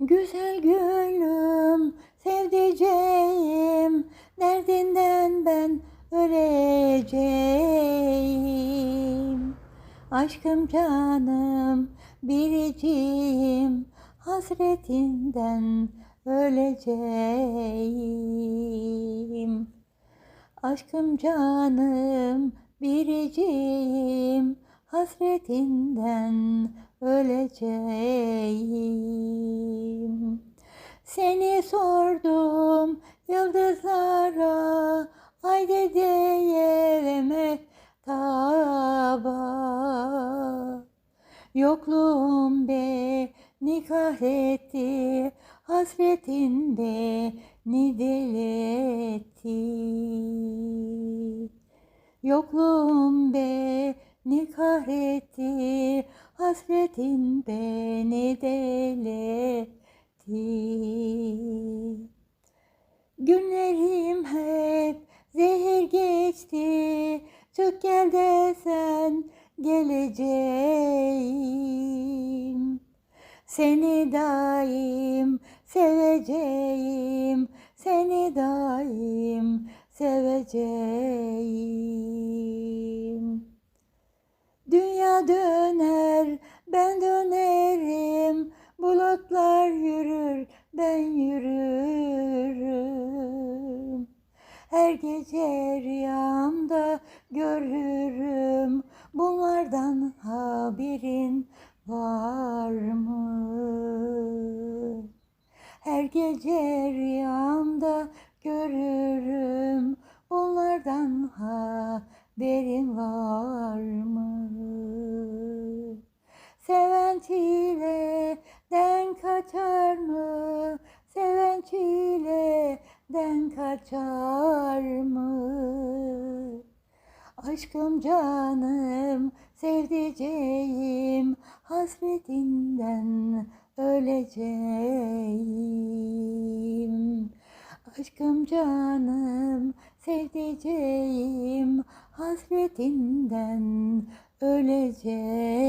Güzel gülüm, sevdiceğim, derdinden ben öleceğim. Aşkım canım, biricim, hasretinden öleceğim. Aşkım canım, biricim, hasretinden öleceğim. Seni sordum yıldızlara, ay diyeme taba. Yokluğum beni kahretti, hasretin beni deletti. Yokluğum beni kahretti, hasretin beni deletti. Günlerim hep zehir geçti, çık gel desen geleceğim. Seni daim seveceğim, seni daim seveceğim. Döner, ben dönerim, bulutlar yürür, ben yürürüm. Her gece rüyamda görürüm, bunlardan haberin var mı? Her gece rüyamda görürüm, bunlardan haberin var mı? Çileden kaçar mı? Aşkım canım, sevdiceğim, hasretinden öleceğim. Aşkım canım, sevdiceğim, hasretinden öleceğim.